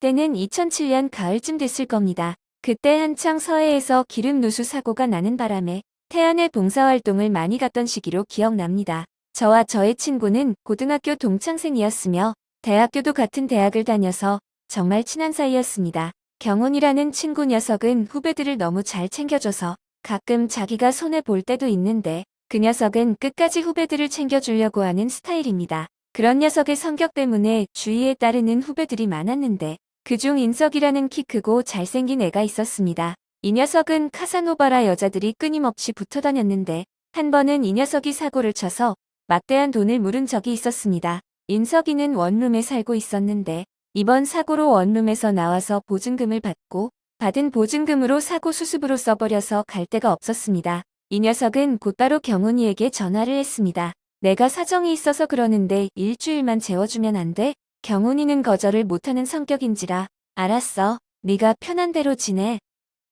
때는 2007년 가을쯤 됐을 겁니다. 그때 한창 서해에서 기름 누수 사고가 나는 바람에 태안의 봉사활동을 많이 갔던 시기로 기억납니다. 저와 저의 친구는 고등학교 동창생이었으며 대학교도 같은 대학을 다녀서 정말 친한 사이였습니다. 경훈이라는 친구 녀석은 후배들을 너무 잘 챙겨줘서 가끔 자기가 손해 볼 때도 있는데 그 녀석은 끝까지 후배들을 챙겨주려고 하는 스타일입니다. 그런 녀석의 성격 때문에 주위에 따르는 후배들이 많았는데 그중 인석이라는 키 크고 잘생긴 애가 있었습니다. 이 녀석은 카사노바라 여자들이 끊임없이 붙어 다녔는데 한 번은 이 녀석이 사고를 쳐서 막대한 돈을 물은 적이 있었습니다. 인석이는 원룸에 살고 있었는데 이번 사고로 원룸에서 나와서 보증금을 받고 받은 보증금으로 사고 수습으로 써버려서 갈 데가 없었습니다. 이 녀석은 곧바로 경훈이에게 전화를 했습니다. 내가 사정이 있어서 그러는데 일주일만 재워주면 안 돼? 경훈이는 거절을 못하는 성격인지라 알았어. 네가 편한 대로 지내.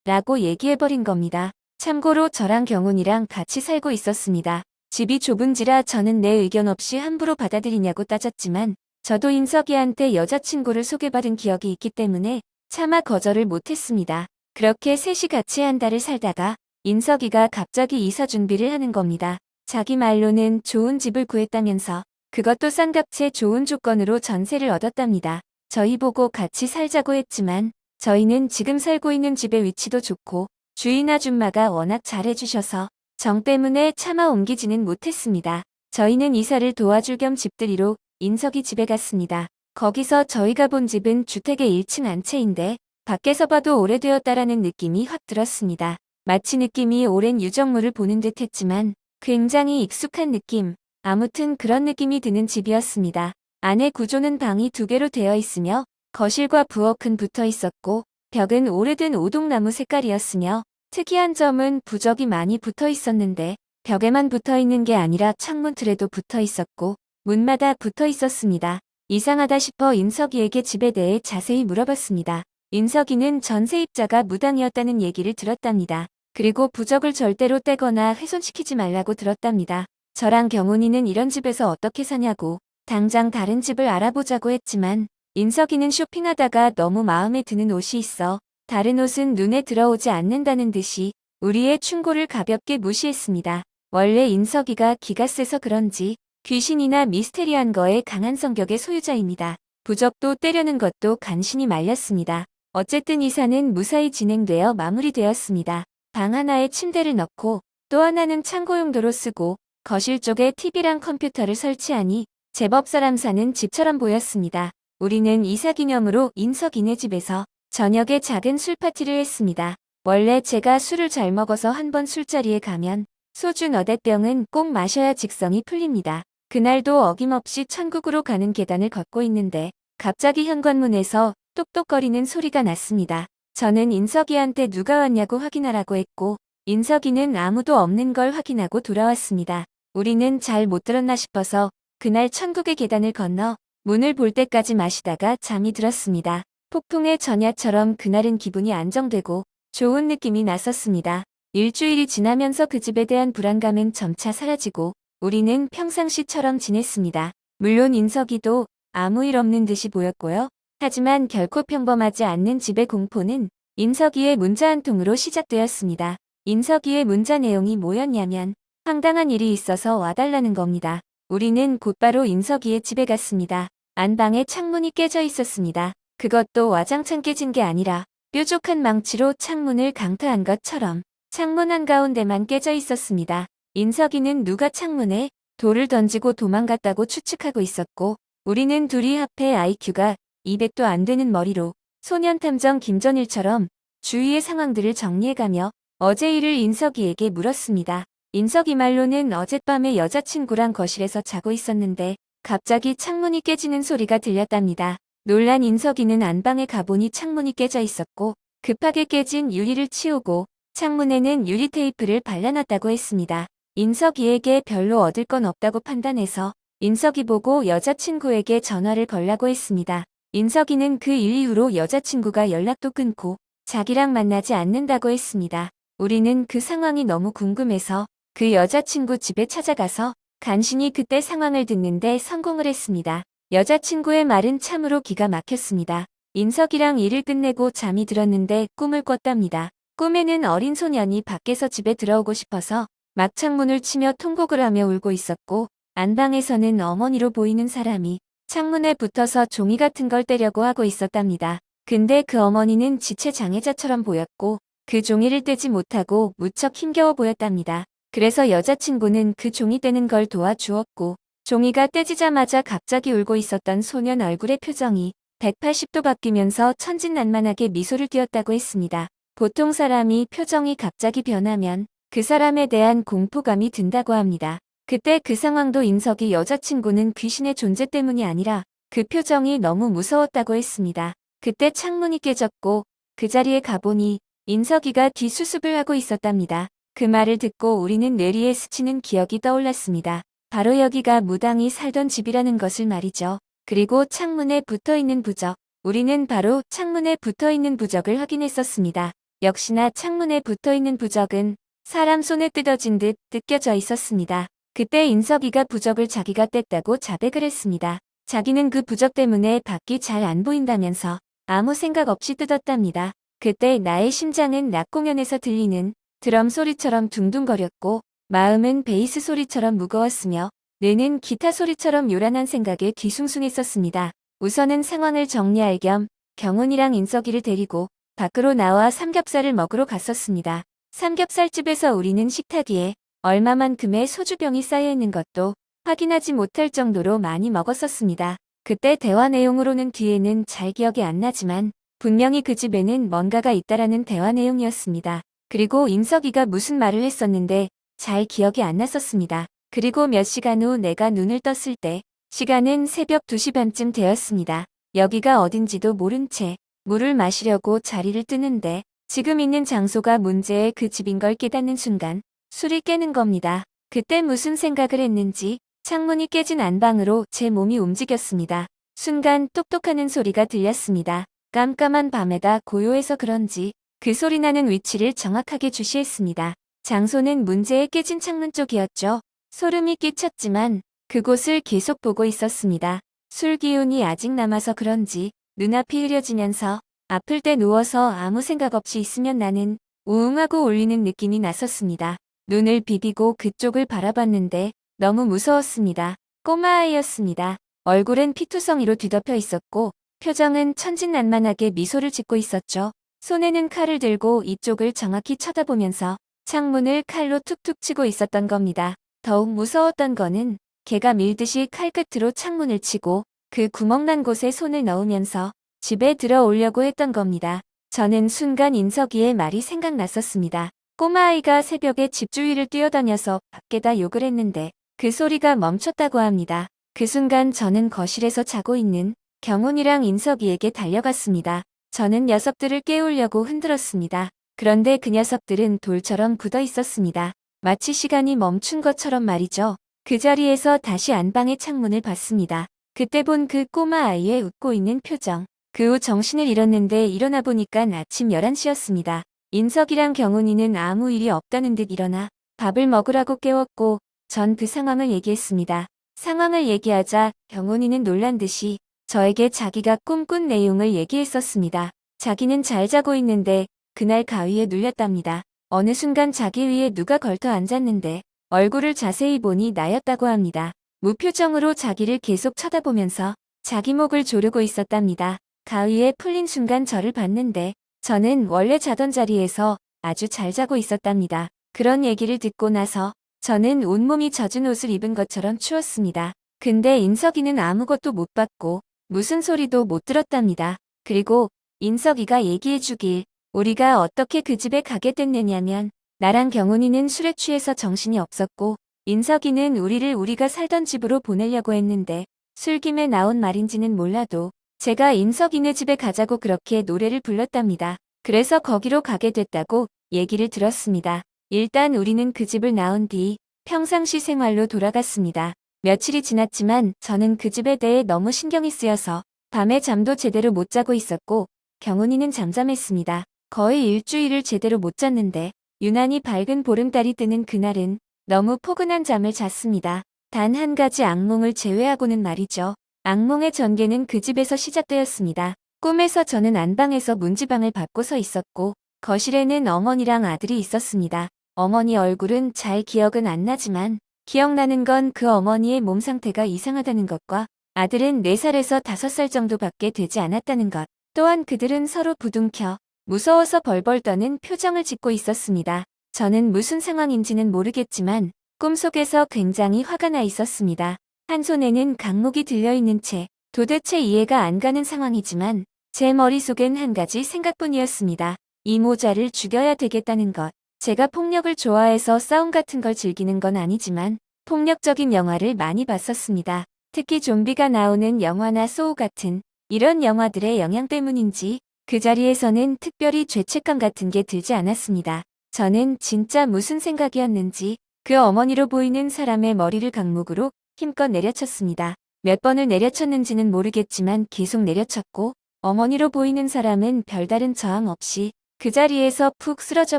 라고 얘기해버린 겁니다. 참고로 저랑 경훈이랑 같이 살고 있었습니다. 집이 좁은지라 저는 내 의견 없이 함부로 받아들이냐고 따졌지만 저도 인석이한테 여자친구를 소개받은 기억이 있기 때문에 차마 거절을 못했습니다. 그렇게 셋이 같이 한 달을 살다가 인석이가 갑자기 이사 준비를 하는 겁니다. 자기 말로는 좋은 집을 구했다면서 그것도 싼 값에 좋은 조건으로 전세를 얻었답니다. 저희 보고 같이 살자고 했지만 저희는 지금 살고 있는 집의 위치도 좋고 주인 아줌마가 워낙 잘해주셔서 정 때문에 차마 옮기지는 못했습니다. 저희는 이사를 도와줄 겸 집들이로 인석이 집에 갔습니다. 거기서 저희가 본 집은 주택의 1층 안 채인데 밖에서 봐도 오래되었다라는 느낌이 확 들었습니다. 마치 느낌이 오랜 유적물을 보는 듯 했지만 굉장히 익숙한 느낌. 아무튼 그런 느낌이 드는 집이었습니다. 안에 구조는 방이 두 개로 되어 있으며 거실과 부엌은 붙어 있었고 벽은 오래된 오동나무 색깔이었으며 특이한 점은 부적이 많이 붙어 있었는데 벽에만 붙어 있는 게 아니라 창문 틀에도 붙어 있었고 문마다 붙어 있었습니다. 이상하다 싶어 인석이에게 집에 대해 자세히 물어봤습니다. 인석이는 전세입자가 무당이었다는 얘기를 들었답니다. 그리고 부적을 절대로 떼거나 훼손시키지 말라고 들었답니다. 저랑 경훈이는 이런 집에서 어떻게 사냐고 당장 다른 집을 알아보자고 했지만 인석이는 쇼핑하다가 너무 마음에 드는 옷이 있어 다른 옷은 눈에 들어오지 않는다는 듯이 우리의 충고를 가볍게 무시했습니다. 원래 인석이가 기가 세서 그런지 귀신이나 미스테리한 거에 강한 성격의 소유자입니다. 부적도 때려는 것도 간신히 말렸습니다. 어쨌든 이사는 무사히 진행되어 마무리되었습니다. 방 하나에 침대를 넣고 또 하나는 창고 용도로 쓰고 거실 쪽에 TV랑 컴퓨터를 설치하니 제법 사람 사는 집처럼 보였습니다. 우리는 이사 기념으로 인석이네 집에서 저녁에 작은 술 파티를 했습니다. 원래 제가 술을 잘 먹어서 한 번 술자리에 가면 소주 너댓 병은 꼭 마셔야 직성이 풀립니다. 그날도 어김없이 천국으로 가는 계단을 걷고 있는데 갑자기 현관문에서 똑똑거리는 소리가 났습니다. 저는 인석이한테 누가 왔냐고 확인하라고 했고 인석이는 아무도 없는 걸 확인하고 돌아왔습니다. 우리는 잘 못 들었나 싶어서 그날 천국의 계단을 건너 문을 볼 때까지 마시다가 잠이 들었습니다. 폭풍의 전야처럼 그날은 기분이 안정되고 좋은 느낌이 났었습니다. 일주일이 지나면서 그 집에 대한 불안감은 점차 사라지고 우리는 평상시처럼 지냈습니다. 물론 인석이도 아무 일 없는 듯이 보였고요. 하지만 결코 평범하지 않는 집의 공포는 인석이의 문자 한 통으로 시작되었습니다. 인석이의 문자 내용이 뭐였냐면 황당한 일이 있어서 와달라는 겁니다. 우리는 곧바로 인석이의 집에 갔습니다. 안방에 창문이 깨져 있었습니다. 그것도 와장창 깨진 게 아니라 뾰족한 망치로 창문을 강타한 것처럼 창문 한가운데만 깨져 있었습니다. 인석이는 누가 창문에 돌을 던지고 도망갔다고 추측하고 있었고 우리는 둘이 합해 IQ가 200도 안 되는 머리로 소년탐정 김전일처럼 주위의 상황들을 정리해가며 어제 일을 인석이에게 물었습니다. 인석이 말로는 어젯밤에 여자친구랑 거실에서 자고 있었는데 갑자기 창문이 깨지는 소리가 들렸답니다. 놀란 인석이는 안방에 가보니 창문이 깨져 있었고 급하게 깨진 유리를 치우고 창문에는 유리 테이프를 발라놨다고 했습니다. 인석이에게 별로 얻을 건 없다고 판단해서 인석이 보고 여자친구에게 전화를 걸라고 했습니다. 인석이는 그 일 이후로 여자친구가 연락도 끊고 자기랑 만나지 않는다고 했습니다. 우리는 그 상황이 너무 궁금해서 그 여자친구 집에 찾아가서 간신히 그때 상황을 듣는데 성공을 했습니다. 여자친구의 말은 참으로 기가 막혔습니다. 인석이랑 일을 끝내고 잠이 들었는데 꿈을 꿨답니다. 꿈에는 어린 소년이 밖에서 집에 들어오고 싶어서 막 창문을 치며 통곡을 하며 울고 있었고 안방에서는 어머니로 보이는 사람이 창문에 붙어서 종이 같은 걸 떼려고 하고 있었답니다. 근데 그 어머니는 지체 장애자처럼 보였고 그 종이를 떼지 못하고 무척 힘겨워 보였답니다. 그래서 여자친구는 그 종이 떼는 걸 도와주었고 종이가 떼지자마자 갑자기 울고 있었던 소년 얼굴의 표정이 180도 바뀌면서 천진난만하게 미소를 띄었다고 했습니다. 보통 사람이 표정이 갑자기 변하면 그 사람에 대한 공포감이 든다고 합니다. 그때 그 상황도 인석이 여자친구는 귀신의 존재 때문이 아니라 그 표정이 너무 무서웠다고 했습니다. 그때 창문이 깨졌고 그 자리에 가보니 인석이가 뒤수습을 하고 있었답니다. 그 말을 듣고 우리는 뇌리에 스치는 기억이 떠올랐습니다. 바로 여기가 무당이 살던 집이라는 것을 말이죠. 그리고 창문에 붙어 있는 부적. 우리는 바로 창문에 붙어 있는 부적을 확인했었습니다. 역시나 창문에 붙어 있는 부적은 사람 손에 뜯어진 듯 뜯겨져 있었습니다. 그때 인석이가 부적을 자기가 뗐다고 자백을 했습니다. 자기는 그 부적 때문에 밖이 잘 안 보인다면서 아무 생각 없이 뜯었답니다. 그때 나의 심장은 낮 공연에서 들리는 드럼 소리처럼 둥둥거렸고 마음은 베이스 소리처럼 무거웠으며 뇌는 기타 소리처럼 요란한 생각에 뒤숭숭했었습니다. 우선은 상황을 정리할 겸 경훈이랑 인석이를 데리고 밖으로 나와 삼겹살을 먹으러 갔었습니다. 삼겹살집에서 우리는 식탁 위에 얼마만큼의 소주병이 쌓여있는 것도 확인하지 못할 정도로 많이 먹었었습니다. 그때 대화 내용으로는 뒤에는 잘 기억이 안 나지만 분명히 그 집에는 뭔가가 있다라는 대화 내용이었습니다. 그리고 인석이가 무슨 말을 했었는데 잘 기억이 안 났었습니다. 그리고 몇 시간 후 내가 눈을 떴을 때 시간은 새벽 2시 반쯤 되었습니다. 여기가 어딘지도 모른 채 물을 마시려고 자리를 뜨는데 지금 있는 장소가 문제의 그 집인 걸 깨닫는 순간 술이 깨는 겁니다. 그때 무슨 생각을 했는지 창문이 깨진 안방으로 제 몸이 움직였습니다. 순간 똑똑하는 소리가 들렸습니다. 깜깜한 밤에다 고요해서 그런지 그 소리 나는 위치를 정확하게 주시했습니다. 장소는 문제의 깨진 창문 쪽이었죠. 소름이 끼쳤지만 그곳을 계속 보고 있었습니다. 술 기운이 아직 남아서 그런지 눈앞이 흐려지면서 아플 때 누워서 아무 생각 없이 있으면 나는 우웅하고 울리는 느낌이 났었습니다. 눈을 비비고 그쪽을 바라봤는데 너무 무서웠습니다. 꼬마아이였습니다. 얼굴은 피투성이로 뒤덮여 있었고 표정은 천진난만하게 미소를 짓고 있었죠. 손에는 칼을 들고 이쪽을 정확히 쳐다보면서 창문을 칼로 툭툭 치고 있었던 겁니다. 더욱 무서웠던 거는 개가 밀듯이 칼끝으로 창문을 치고 그 구멍난 곳에 손을 넣으면서 집에 들어오려고 했던 겁니다. 저는 순간 인석이의 말이 생각났었습니다. 꼬마아이가 새벽에 집 주위를 뛰어다녀서 밖에다 욕을 했는데 그 소리가 멈췄다고 합니다. 그 순간 저는 거실에서 자고 있는 경훈이랑 인석이에게 달려갔습니다. 저는 녀석들을 깨우려고 흔들었습니다. 그런데 그 녀석들은 돌처럼 굳어 있었습니다. 마치 시간이 멈춘 것처럼 말이죠. 그 자리에서 다시 안방의 창문을 봤습니다. 그때 본 그 꼬마 아이의 웃고 있는 표정. 그 후 정신을 잃었는데 일어나 보니까 아침 11시였습니다. 인석이랑 경훈이는 아무 일이 없다는 듯 일어나 밥을 먹으라고 깨웠고 전 그 상황을 얘기했습니다. 상황을 얘기하자 경훈이는 놀란 듯이 저에게 자기가 꿈꾼 내용을 얘기했었습니다. 자기는 잘 자고 있는데 그날 가위에 눌렸답니다. 어느 순간 자기 위에 누가 걸터 앉았는데 얼굴을 자세히 보니 나였다고 합니다. 무표정으로 자기를 계속 쳐다보면서 자기 목을 조르고 있었답니다. 가위에 풀린 순간 저를 봤는데 저는 원래 자던 자리에서 아주 잘 자고 있었답니다. 그런 얘기를 듣고 나서 저는 온몸이 젖은 옷을 입은 것처럼 추웠습니다. 근데 인석이는 아무것도 못 봤고 무슨 소리도 못 들었답니다. 그리고 인석이가 얘기해주길 우리가 어떻게 그 집에 가게 됐느냐면 나랑 경훈이는 술에 취해서 정신이 없었고 인석이는 우리를 우리가 살던 집으로 보내려고 했는데 술김에 나온 말인지는 몰라도 제가 인석이네 집에 가자고 그렇게 노래를 불렀답니다. 그래서 거기로 가게 됐다고 얘기를 들었습니다. 일단 우리는 그 집을 나온 뒤 평상시 생활로 돌아갔습니다. 며칠이 지났지만 저는 그 집에 대해 너무 신경이 쓰여서 밤에 잠도 제대로 못 자고 있었고 경훈이는 잠잠했습니다. 거의 일주일을 제대로 못 잤는데 유난히 밝은 보름달이 뜨는 그날은 너무 포근한 잠을 잤습니다. 단 한 가지 악몽을 제외하고는 말이죠. 악몽의 전개는 그 집에서 시작되었습니다. 꿈에서 저는 안방에서 문지방을 밟고 서 있었고 거실에는 어머니랑 아들이 있었습니다. 어머니 얼굴은 잘 기억은 안 나지만 기억나는 건 그 어머니의 몸 상태가 이상하다는 것과 아들은 4살에서 5살 정도밖에 되지 않았다는 것. 또한 그들은 서로 부둥켜 무서워서 벌벌 떠는 표정을 짓고 있었습니다. 저는 무슨 상황인지는 모르겠지만 꿈속에서 굉장히 화가 나 있었습니다. 한 손에는 강목이 들려있는 채 도대체 이해가 안 가는 상황이지만 제 머릿속엔 한 가지 생각뿐이었습니다. 이 모자를 죽여야 되겠다는 것. 제가 폭력을 좋아해서 싸움 같은 걸 즐기는 건 아니지만 폭력적인 영화를 많이 봤었습니다. 특히 좀비가 나오는 영화나 소우 같은 이런 영화들의 영향 때문인지 그 자리에서는 특별히 죄책감 같은 게 들지 않았습니다. 저는 진짜 무슨 생각이었는지 그 어머니로 보이는 사람의 머리를 강목으로 힘껏 내려쳤습니다. 몇 번을 내려쳤는지는 모르겠지만 계속 내려쳤고 어머니로 보이는 사람은 별다른 저항 없이 그 자리에서 푹 쓰러져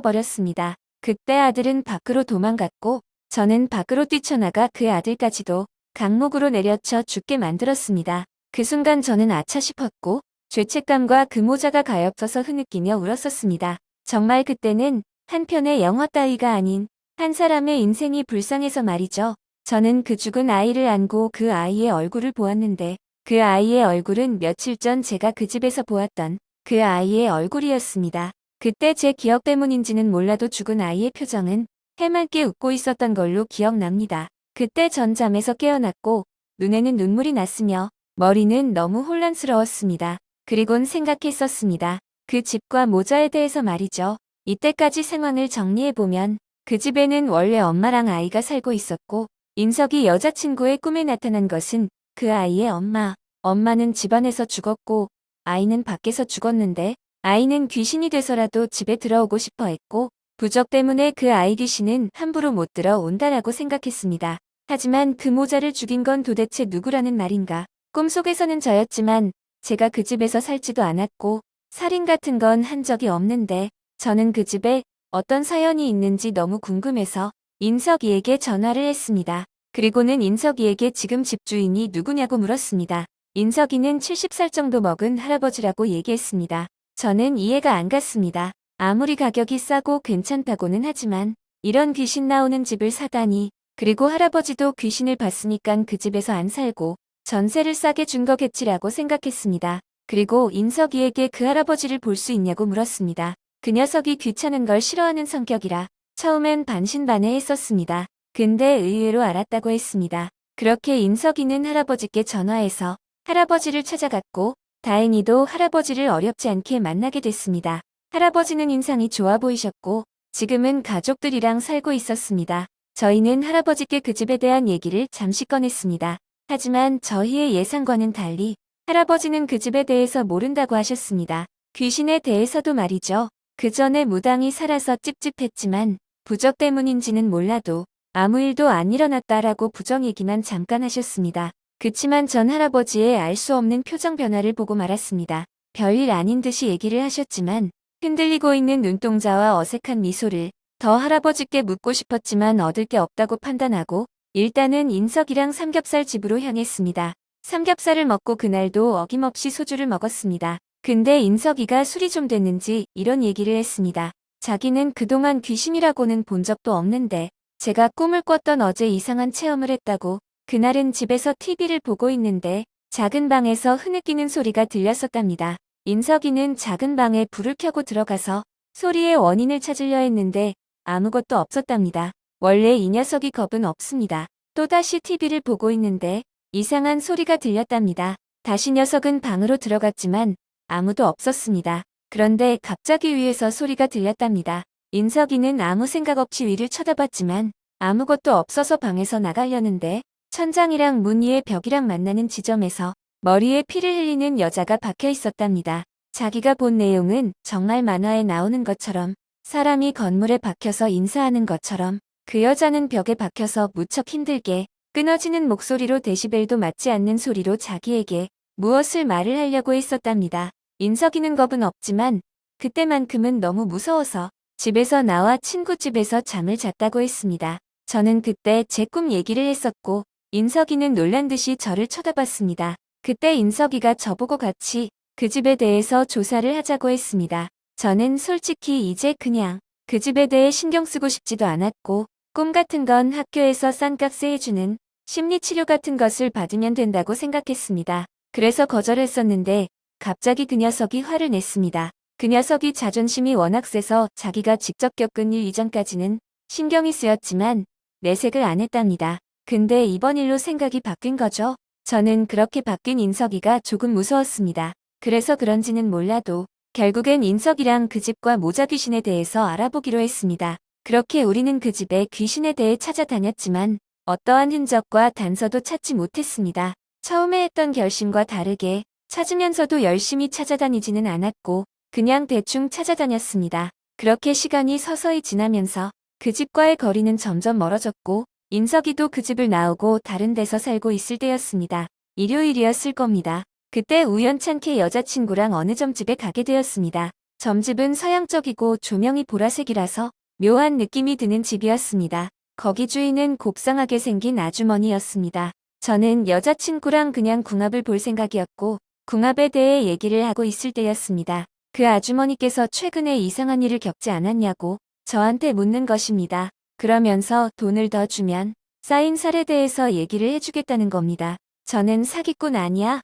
버렸습니다. 그때 아들은 밖으로 도망갔고 저는 밖으로 뛰쳐나가 그 아들까지도 강목으로 내려쳐 죽게 만들었습니다. 그 순간 저는 아차 싶었고 죄책감과 그 모자가 가엾어서 흐느끼며 울었었습니다. 정말 그때는 한편의 영화 따위가 아닌 한 사람의 인생이 불쌍해서 말이죠. 저는 그 죽은 아이를 안고 그 아이의 얼굴을 보았는데 그 아이의 얼굴은 며칠 전 제가 그 집에서 보았던 그 아이의 얼굴이었습니다. 그때 제 기억 때문인지는 몰라도 죽은 아이의 표정은 해맑게 웃고 있었던 걸로 기억납니다. 그때 전 잠에서 깨어났고 눈에는 눈물이 났으며 머리는 너무 혼란스러웠습니다. 그리곤 생각했었습니다. 그 집과 모자에 대해서 말이죠. 이때까지 상황을 정리해보면 그 집에는 원래 엄마랑 아이가 살고 있었고 인석이 여자친구의 꿈에 나타난 것은 그 아이의 엄마. 엄마는 집안에서 죽었고 아이는 밖에서 죽었는데 아이는 귀신이 돼서라도 집에 들어오고 싶어 했고 부적 때문에 그 아이 귀신은 함부로 못 들어온다라고 생각했습니다. 하지만 그 모자를 죽인 건 도대체 누구라는 말인가. 꿈속에서는 저였지만 제가 그 집에서 살지도 않았고 살인 같은 건 한 적이 없는데 저는 그 집에 어떤 사연이 있는지 너무 궁금해서 인석이에게 전화를 했습니다. 그리고는 인석이에게 지금 집주인이 누구냐고 물었습니다. 인석이는 70살 정도 먹은 할아버지라고 얘기했습니다. 저는 이해가 안 갔습니다. 아무리 가격이 싸고 괜찮다고는 하지만 이런 귀신 나오는 집을 사다니 그리고 할아버지도 귀신을 봤으니깐 그 집에서 안 살고 전세를 싸게 준 거겠지라고 생각했습니다. 그리고 인석이에게 그 할아버지를 볼 수 있냐고 물었습니다. 그 녀석이 귀찮은 걸 싫어하는 성격이라 처음엔 반신반의 했었습니다. 근데 의외로 알았다고 했습니다. 그렇게 인석이는 할아버지께 전화해서 할아버지를 찾아갔고 다행히도 할아버지를 어렵지 않게 만나게 됐습니다. 할아버지는 인상이 좋아 보이셨고 지금은 가족들이랑 살고 있었습니다. 저희는 할아버지께 그 집에 대한 얘기를 잠시 꺼냈습니다. 하지만 저희의 예상과는 달리 할아버지는 그 집에 대해서 모른다고 하셨습니다. 귀신에 대해서도 말이죠. 그 전에 무당이 살아서 찝찝했지만 부적 때문인지는 몰라도 아무 일도 안 일어났다라고 부정 얘기만 잠깐 하셨습니다. 그치만 전 할아버지의 알 수 없는 표정 변화를 보고 말았습니다. 별일 아닌 듯이 얘기를 하셨지만 흔들리고 있는 눈동자와 어색한 미소를 더 할아버지께 묻고 싶었지만 얻을 게 없다고 판단하고 일단은 인석이랑 삼겹살 집으로 향했습니다. 삼겹살을 먹고 그날도 어김없이 소주를 먹었습니다. 근데 인석이가 술이 좀 됐는지 이런 얘기를 했습니다. 자기는 그동안 귀신이라고는 본 적도 없는데 제가 꿈을 꿨던 어제 이상한 체험을 했다고 그날은 집에서 TV를 보고 있는데 작은 방에서 흐느끼는 소리가 들렸었답니다. 인석이는 작은 방에 불을 켜고 들어가서 소리의 원인을 찾으려 했는데 아무것도 없었답니다. 원래 이 녀석이 겁은 없습니다. 또다시 TV를 보고 있는데 이상한 소리가 들렸답니다. 다시 녀석은 방으로 들어갔지만 아무도 없었습니다. 그런데 갑자기 위에서 소리가 들렸답니다. 인석이는 아무 생각 없이 위를 쳐다봤지만 아무것도 없어서 방에서 나가려는데 천장이랑 문 위의 벽이랑 만나는 지점에서 머리에 피를 흘리는 여자가 박혀 있었답니다. 자기가 본 내용은 정말 만화에 나오는 것처럼 사람이 건물에 박혀서 인사하는 것처럼 그 여자는 벽에 박혀서 무척 힘들게 끊어지는 목소리로 데시벨도 맞지 않는 소리로 자기에게 무엇을 말을 하려고 했었답니다. 인석이는 겁은 없지만 그때만큼은 너무 무서워서 집에서 나와 친구 집에서 잠을 잤다고 했습니다. 저는 그때 제 꿈 얘기를 했었고 인석이는 놀란 듯이 저를 쳐다봤습니다. 그때 인석이가 저보고 같이 그 집에 대해서 조사를 하자고 했습니다. 저는 솔직히 이제 그냥 그 집에 대해 신경 쓰고 싶지도 않았고 꿈 같은 건 학교에서 싼값에 해주는 심리치료 같은 것을 받으면 된다고 생각했습니다. 그래서 거절했었는데 갑자기 그 녀석이 화를 냈습니다. 그 녀석이 자존심이 워낙 세서 자기가 직접 겪은 일 이전까지는 신경이 쓰였지만 내색을 안 했답니다. 근데 이번 일로 생각이 바뀐 거죠. 저는 그렇게 바뀐 인석이가 조금 무서웠습니다. 그래서 그런지는 몰라도 결국엔 인석이랑 그 집과 모자 귀신에 대해서 알아보기로 했습니다. 그렇게 우리는 그 집에 귀신에 대해 찾아다녔지만 어떠한 흔적과 단서도 찾지 못했습니다. 처음에 했던 결심과 다르게 찾으면서도 열심히 찾아다니지는 않았고 그냥 대충 찾아다녔습니다. 그렇게 시간이 서서히 지나면서 그 집과의 거리는 점점 멀어졌고 인석이도 그 집을 나오고 다른 데서 살고 있을 때였습니다. 일요일이었을 겁니다. 그때 우연찮게 여자친구랑 어느 점집에 가게 되었습니다. 점집은 서양적이고 조명이 보라색이라서 묘한 느낌이 드는 집이었습니다. 거기 주인은 곱상하게 생긴 아주머니였습니다. 저는 여자친구랑 그냥 궁합을 볼 생각이었고 궁합에 대해 얘기를 하고 있을 때였습니다. 그 아주머니께서 최근에 이상한 일을 겪지 않았냐고 저한테 묻는 것입니다. 그러면서 돈을 더 주면 쌓인 살에 대해서 얘기를 해주겠다는 겁니다. 저는 사기꾼 아니야?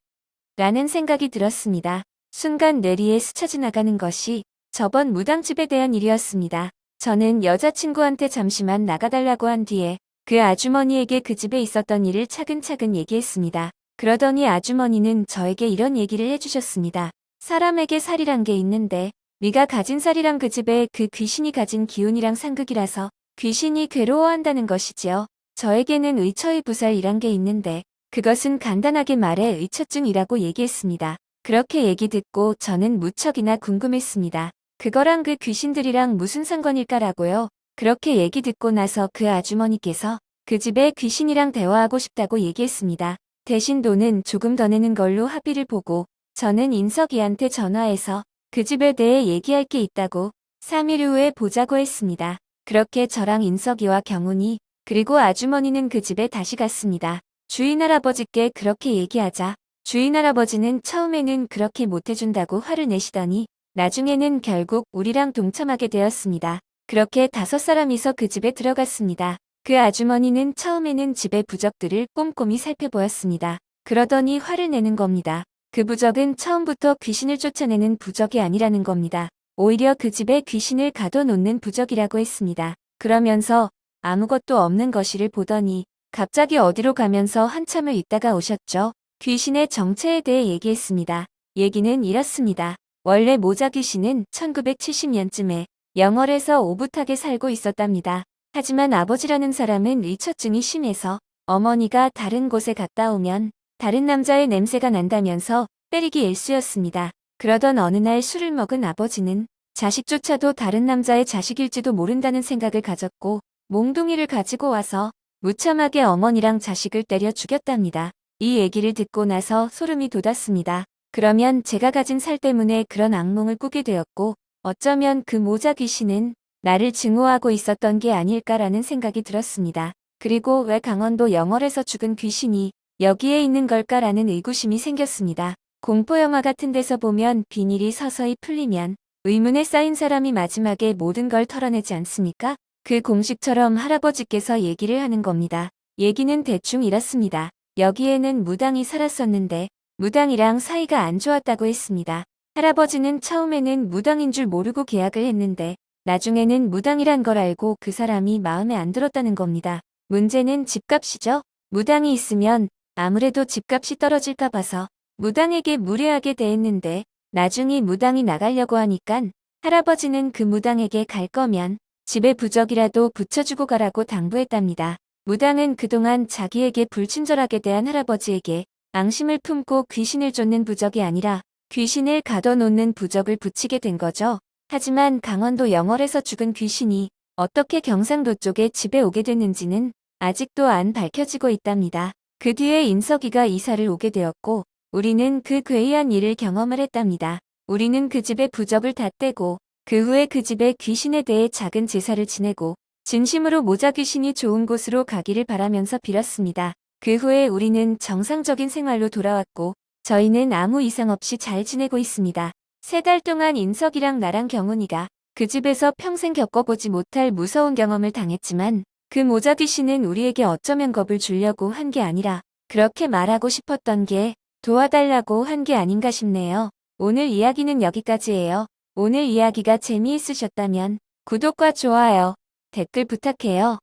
라는 생각이 들었습니다. 순간 뇌리에 스쳐 지나가는 것이 저번 무당집에 대한 일이었습니다. 저는 여자친구한테 잠시만 나가달라고 한 뒤에 그 아주머니에게 그 집에 있었던 일을 차근차근 얘기했습니다. 그러더니 아주머니는 저에게 이런 얘기를 해주셨습니다. 사람에게 살이란 게 있는데 네가 가진 살이랑 그 집에 그 귀신이 가진 기운이랑 상극이라서 귀신이 괴로워한다는 것이지요. 저에게는 의처의 부살이란 게 있는데 그것은 간단하게 말해 의처증이라고 얘기했습니다. 그렇게 얘기 듣고 저는 무척이나 궁금했습니다. 그거랑 그 귀신들이랑 무슨 상관일까라고요. 그렇게 얘기 듣고 나서 그 아주머니께서 그 집에 귀신이랑 대화하고 싶다고 얘기했습니다. 대신 돈은 조금 더 내는 걸로 합의를 보고 저는 인석이한테 전화해서 그 집에 대해 얘기할 게 있다고 3일 후에 보자고 했습니다. 그렇게 저랑 인석이와 경훈이 그리고 아주머니는 그 집에 다시 갔습니다. 주인 할아버지께 그렇게 얘기하자 주인 할아버지는 처음에는 그렇게 못해준다고 화를 내시더니 나중에는 결국 우리랑 동참하게 되었습니다. 그렇게 다섯 사람이서 그 집에 들어갔습니다. 그 아주머니는 처음에는 집의 부적들을 꼼꼼히 살펴보았습니다. 그러더니 화를 내는 겁니다. 그 부적은 처음부터 귀신을 쫓아내는 부적이 아니라는 겁니다. 오히려 그 집에 귀신을 가둬놓는 부적이라고 했습니다. 그러면서 아무것도 없는 거실을 보더니 갑자기 어디로 가면서 한참을 있다가 오셨죠. 귀신의 정체에 대해 얘기했습니다. 얘기는 이렇습니다. 원래 모자 귀신은 1970년쯤에 영월에서 오붓하게 살고 있었답니다. 하지만 아버지라는 사람은 의처증이 심해서 어머니가 다른 곳에 갔다 오면 다른 남자의 냄새가 난다면서 때리기 일쑤였습니다. 그러던 어느 날 술을 먹은 아버지는 자식조차도 다른 남자의 자식일지도 모른다는 생각을 가졌고 몽둥이를 가지고 와서 무참하게 어머니랑 자식을 때려 죽였답니다. 이 얘기를 듣고 나서 소름이 돋았습니다. 그러면 제가 가진 살 때문에 그런 악몽을 꾸게 되었고 어쩌면 그 모자 귀신은 나를 증오하고 있었던 게 아닐까라는 생각이 들었습니다. 그리고 왜 강원도 영월에서 죽은 귀신이 여기에 있는 걸까라는 의구심이 생겼습니다. 공포영화 같은 데서 보면 비닐이 서서히 풀리면 의문에 쌓인 사람이 마지막에 모든 걸 털어내지 않습니까? 그 공식처럼 할아버지께서 얘기를 하는 겁니다. 얘기는 대충 이렇습니다. 여기에는 무당이 살았었는데 무당이랑 사이가 안 좋았다고 했습니다. 할아버지는 처음에는 무당인 줄 모르고 계약을 했는데 나중에는 무당이란 걸 알고 그 사람이 마음에 안 들었다는 겁니다. 문제는 집값이죠. 무당이 있으면 아무래도 집값이 떨어질까 봐서 무당에게 무례하게 대했는데 나중에 무당이 나가려고 하니깐 할아버지는 그 무당에게 갈 거면 집에 부적이라도 붙여주고 가라고 당부했답니다. 무당은 그동안 자기에게 불친절하게 대한 할아버지에게 앙심을 품고 귀신을 쫓는 부적이 아니라 귀신을 가둬놓는 부적을 붙이게 된 거죠. 하지만 강원도 영월에서 죽은 귀신이 어떻게 경상도 쪽에 집에 오게 됐는지는 아직도 안 밝혀지고 있답니다. 그 뒤에 인석이가 이사를 오게 되었고 우리는 그 괴이한 일을 경험을 했답니다. 우리는 그 집에 부적을 다 떼고 그 후에 그 집에 귀신에 대해 작은 제사를 지내고 진심으로 모자 귀신이 좋은 곳으로 가기를 바라면서 빌었습니다. 그 후에 우리는 정상적인 생활로 돌아왔고 저희는 아무 이상 없이 잘 지내고 있습니다. 세 달 동안 인석이랑 나랑 경훈이가 그 집에서 평생 겪어보지 못할 무서운 경험을 당했지만 그 모자 귀신은 우리에게 어쩌면 겁을 주려고 한 게 아니라 그렇게 말하고 싶었던 게 도와달라고 한 게 아닌가 싶네요. 오늘 이야기는 여기까지예요. 오늘 이야기가 재미있으셨다면 구독과 좋아요, 댓글 부탁해요.